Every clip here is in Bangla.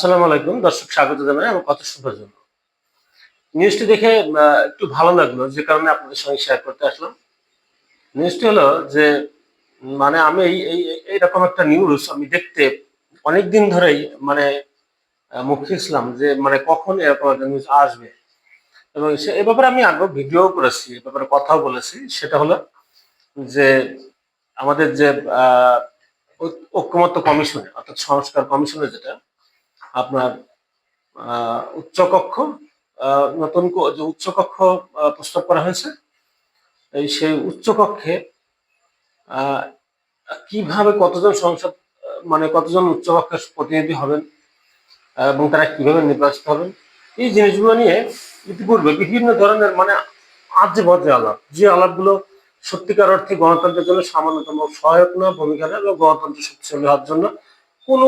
আসসালামু আলাইকুম। দর্শক, স্বাগত জানাই আমার কথা শোনার জন্য নিউজটি দেখে একটু ভালো লাগল, যে কারণে আপনাদের সঙ্গে শেয়ার করতে আসলাম। নিউজটি হলো যে মানে আমি এই এই এই- এইরকম একটা নিউজ আমি দেখতে অনেক দিন ধরেই মানে মুখে ছিলাম যে মানে কখন এরকম একটা নিউজ আসবে। এবং সে, এ ব্যাপারে আমি আগে ভিডিও করেছি, এ ব্যাপারে কথাও বলেছি। সেটা হলো যে, আমাদের যে ঐক্যমত্য কমিশনে, অর্থাৎ সংস্কার কমিশনে যেটা আপনার উচ্চকক্ষ নতুন যে উচ্চকক্ষ প্রস্তাব করা হয়েছে, এই সেই উচ্চকক্ষে কীভাবে কতজন সংসদ মানে কতজন উচ্চকক্ষের প্রতিনিধি হবেন, এবং তারা কীভাবে নির্বাচিত হবেন, এই জিনিসগুলো নিয়ে ইতিপূর্বে বিভিন্ন ধরনের মানে আজে বাজে আলাপ, যে আলাপগুলো সত্যিকার অর্থে গণতন্ত্রের জন্য সামান্যতম সহায়ক না, ভূমিকা নেয় এবং গণতন্ত্র শক্তিশালী হওয়ার জন্য কোনো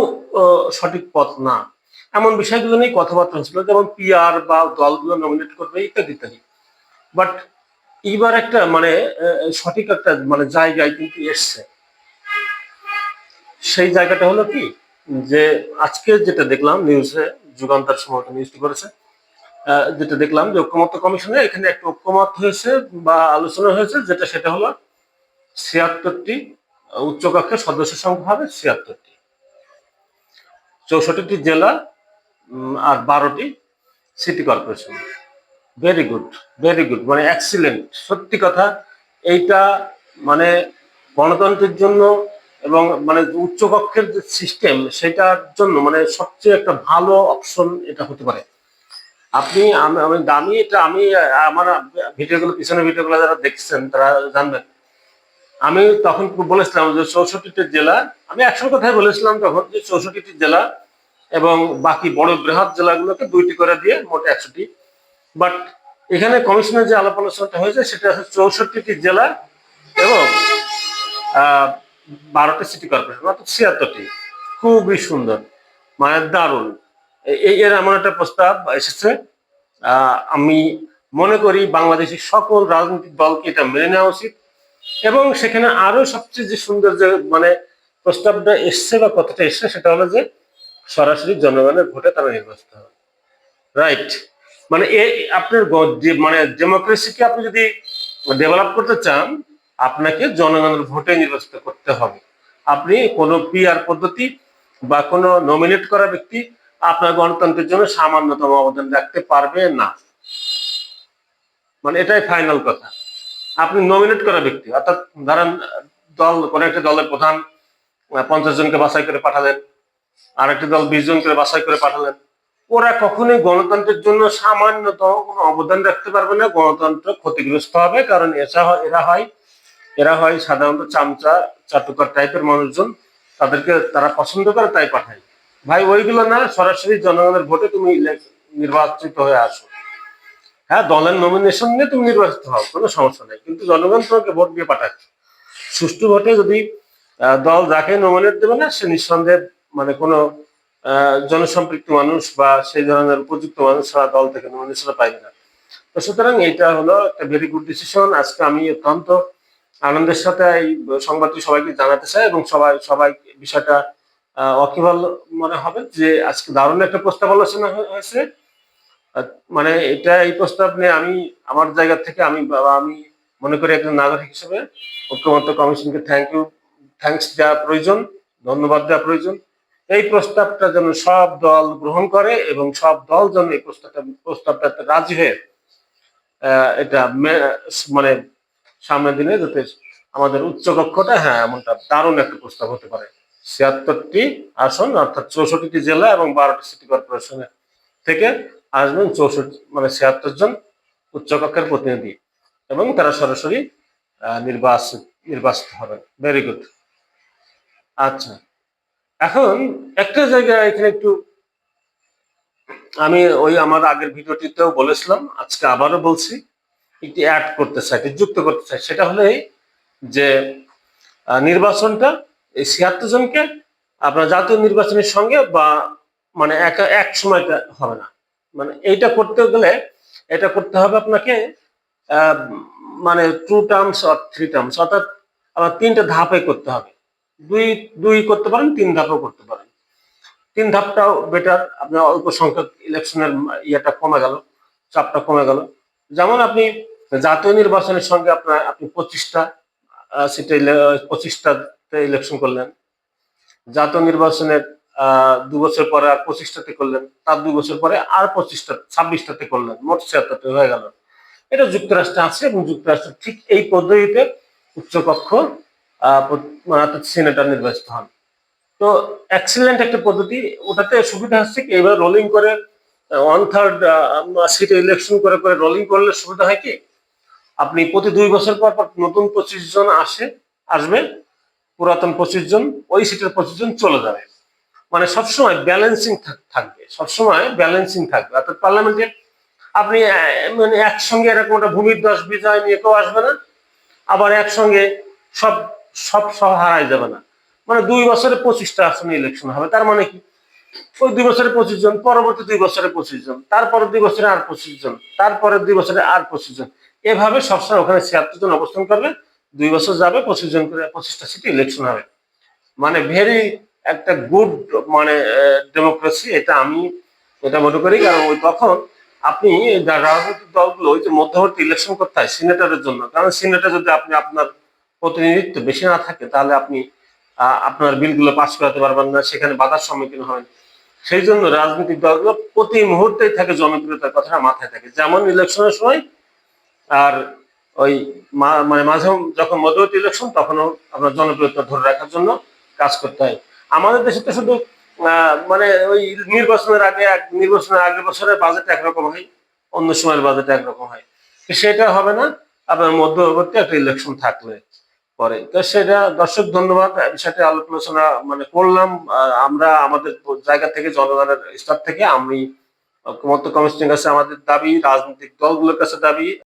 সঠিক পথ না। এমন বিষয়গুলো নিয়ে কথাবার্তা হচ্ছিল, যেমন পিআর বা দলগুলো নমিনেট করবে ইত্যাদি ইত্যাদি। বাট এইবার একটা মানে সঠিক একটা মানে জায়গায় কিন্তু এসছে। সেই জায়গাটা হলো কি? যে আজকে যেটা দেখলাম নিউজে যুগান্তর সময় নিউজটি করেছে যেটা দেখলাম যে ঐক্যমত্য কমিশনে এখানে একটা ঐক্যমত হয়েছে বা আলোচনা হয়েছে, যেটা সেটা হলো ছিয়াত্তরটি উচ্চকক্ষের সদস্য সংখ্যা হবে ছিয়াত্তরটি। চৌষট্টিটি জেলা আর বারোটি city corporation very good very good মানে এক্সিলেন্ট সত্যি কথা, এইটা মানে গণতন্ত্রের জন্য এবং মানে উচ্চকক্ষের যে সিস্টেম সেটার জন্য মানে সবচেয়ে একটা ভালো অপশন এটা হতে পারে। আপনি, আমি আমি এটা, আমি, আমার ভিডিওগুলো, পিছনে ভিডিওগুলো যারা দেখছেন, তারা জানবেন। আমি তখন বলেছিলাম যে চৌষট্টিটি জেলা, আমি একশো কথাই বলেছিলাম তখন যে চৌষট্টিটি জেলা এবং বাকি বড় বৃহৎ জেলাগুলোকে দুইটি করে দিয়ে মোট একশোটি। বাট এখানে কমিশনের যে আলাপ আলোচনাটা হয়েছে, সেটা হচ্ছে চৌষট্টিটি জেলা এবং বারোটি সিটি কর্পোরেশন অর্থাৎ ছিয়াত্তরটি। খুবই সুন্দর মানে দারুণ। এই এর এমন একটা প্রস্তাব এসেছে আমি মনে করি বাংলাদেশের সকল রাজনৈতিক দলকে এটা মেনে নেওয়া উচিত। এবং সেখানে আরও সবচেয়ে যে সুন্দর যে মানে প্রস্তাবটা এসছে বা কথাটা এসছে, সেটা হলো যে সরাসরি জনগণের ভোটে তারা নির্বাচিত হবে রাইট মানে এ আপনার মানে ডেমোক্রেসিকে আপনি যদি ডেভেলপ করতে চান, আপনাকে জনগণের ভোটে নির্বাচিত করতে হবে। আপনি কোনো পিআর পদ্ধতি বা কোনো নমিনেট করা ব্যক্তি আপনার গণতন্ত্রের জন্য সামান্যতম অবদান রাখতে পারবে না। মানে এটাই ফাইনাল কথা। আপনি নমিনেট করা ব্যক্তি, অর্থাৎ ধরেন দল, কোন একটা দলের প্রধান পঞ্চাশ জনকে বাছাই করে পাঠালেন। আর একটি দল বিশ জন করে বাছাই করে পাঠালেন। ওরা কখনোই গণতন্ত্রের জন্য সামান্যতম কোনো অবদান রাখতে পারবে না। গণতন্ত্র ক্ষতিগ্রস্ত হবে, কারণ এসা এরা হয় এরা হয় সাধারণত চামচা, চাটুকার টাইপের মানুষজন। তাদেরকে তারা পছন্দ করে তাই পাঠায়। ভাই, ওইগুলো না, সরাসরি জনগণের ভোটে তুমি নির্বাচিত হয়ে আসো। হ্যাঁ দলের নমিনেশন নিয়ে তুমি নির্বাচিত হও, কোনো সমস্যা নেই। কিন্তু জনগণ তোমাকে ভোট দিয়ে পাঠাচ্ছে। সুষ্ঠু ভোটে যদি দল যাকে নমিনেট দেবে না, সে নিঃসন্দেহে মানে কোনো জনসম্পৃক্ত মানুষ বা সেই ধরনের উপযুক্ত মানুষ ছাড়া দল থেকে নমিনেশন পাইবে না। তো সুতরাং এটা হলো একটা ভেরি গুড ডিসিশন আজকে আমি অত্যন্ত আনন্দের সাথে এই সংবাদটি সবাইকে জানাতে চাই এবং সবাই সবাই বিষয়টা ওয়াকিবহাল মনে হবে যে আজকে দারুণ একটা প্রস্তাব আলোচনা হয়ে- হয়েছে। মানে এটা এই প্রস্তাব নিয়ে আমি, আমার জায়গা থেকে আমি বা, আমি মনে করি একজন নাগরিক হিসেবে ঐক্যমত্য কমিশনকে থ্যাংক ইউ থ্যাঙ্কস দেওয়া প্রয়োজন, ধন্যবাদ দেওয়া প্রয়োজন। এই প্রস্তাবটা যেন সব দল গ্রহণ করে এবং সব দল যেন এই প্রস্তাবটা প্রস্তাবটাতে রাজি হয়ে এটা মানে সামনের দিনে যাতে আমাদের উচ্চকক্ষটা হ্যাঁ এমনটা দারুণ একটা প্রস্তাব হতে পারে। ছিয়াত্তরটি আসন, অর্থাৎ চৌষট্টিটি জেলা এবং বারোটি সিটি কর্পোরেশনের থেকে আসবেন চৌষট্টি মানে ছিয়াত্তর জন উচ্চকক্ষের প্রতিনিধি এবং তারা সরাসরি নির্বাচিত নির্বাচিত হবেন। ভেরি গুড আচ্ছা। এখন একটা জায়গায় এখানে একটু আমি ওই আমার আগের ভিডিওটিতেও বলেছিলাম, আজকে আবারও বলছি, একটি অ্যাড করতে চাই যুক্ত করতে চাই। সেটা হলো এই যে নির্বাচনটা, এই ছিয়াত্তর জনকে আপনার জাতীয় নির্বাচনের সঙ্গে বা মানে একা এক সময়টা হবে না। মানে এইটা করতে গেলে, এটা করতে হবে আপনাকে মানে টু টার্মস আর থ্রি টার্মস অর্থাৎ আবার তিনটা ধাপে করতে হবে। দুই দুই করতে পারেন, তিন ধাপও করতে পারেন। তিন ধাপটাও বেটার আপনার অল্প সংখ্যক ইলেকশনের ইয়েটা কমে গেল, চাপটা কমে গেল। যেমন আপনি জাতীয় নির্বাচনের সঙ্গে আপনার, আপনি পঁচিশটা সিটে পঁচিশটাতে ইলেকশন করলেন। জাতীয় নির্বাচনের দু বছর পরে আর পঁচিশটাতে করলেন, তার দুই বছর পরে আর পঁচিশটা, ছাব্বিশটাতে করলেন, মোট ছিয়াত্তরটা হয়ে গেল। এটা যুক্তরাষ্ট্রে আছে এবং যুক্তরাষ্ট্র ঠিক এই পদ্ধতিতে উচ্চকক্ষ অর্থাৎ সিনেটর নির্বাচিত হন। তো এক্সিলেন্ট একটা পদ্ধতি। ওটাতে সুবিধা হচ্ছে কি, এবার রোলিং করে ওয়ান থার্ড সিটে ইলেকশন করে করে রোলিং করলে সুবিধা হয় কি, আপনি প্রতি দুই বছর পর পর নতুন পঁচিশ জন আসে, আসবে, পুরাতন পঁচিশ জন, ওই সিটের পঁচিশ জন চলে যাবে। মানে সবসময় ব্যালেন্সিং থাকবে, সবসময় ব্যালেন্সিং থাকবে। অর্থাৎ পার্লামেন্টে আপনি মানে একসঙ্গে এরকম একটা ভূমির দশ বিজয় নিয়ে কেউ আসবে না, আবার একসঙ্গে সব সব সহ হারাই যাবে না। মানে দুই বছরে পঁচিশটা আসনে ইলেকশন হবে। তার মানে কি? ওই দুই বছরে পঁচিশ জন, পরবর্তী দুই বছরে পঁচিশ জন তারপরে দুই বছরে আর পঁচিশ জন তারপরে দুই বছরে আর পঁচিশ জন। এভাবে সবসময় ওখানে ছিয়াত্তর জন অবস্থান করবে। দুই বছর যাবে, পঁচিশ জন করে, পঁচিশটা সিটে ইলেকশন হবে। মানে ভেরি একটা গুড মানে ডেমোক্রেসি এটা আমি, এটা মনে করি। কারণ ওই তখন আপনি রাজনৈতিক দলগুলো ওই যে মধ্যবর্তী ইলেকশন করতে হয় সিনেটরের জন্য। কারণ সিনেটে যদি আপনি আপনার প্রতিনিধিত্ব বেশি না থাকে, তাহলে আপনি আপনার বিলগুলো পাস করাতে পারবেন না, সেখানে বাধার সম্মুখীন হবেন। সেই জন্য রাজনৈতিক দলগুলো প্রতি মুহূর্তেই থাকে জনপ্রিয়তার কথাটা মাথায় থাকে। যেমন ইলেকশনের সময়, আর ওই মানে মাঝে যখন মধ্যবর্তী ইলেকশন, তখনও আপনার জনপ্রিয়তা ধরে রাখার জন্য কাজ করতে হয়। আমাদের দেশে তো শুধু মানে ওই নির্বাচনের আগে নির্বাচনের আগের বছরের বাজেট একরকম হয়, অন্য সময়ের বাজেট একরকম হয়। সেটা হবে না, আপনার মধ্যবর্তী একটা ইলেকশন থাকলে। পরে। তো সেটা দর্শক ধন্যবাদ সাথে আলোচনা মানে করলাম। আমরা আমাদের জায়গা থেকে, জনগণের স্তর থেকে, আমি মত কমিশনের কাছে আমাদের দাবি, রাজনৈতিক দলগুলোর কাছে দাবি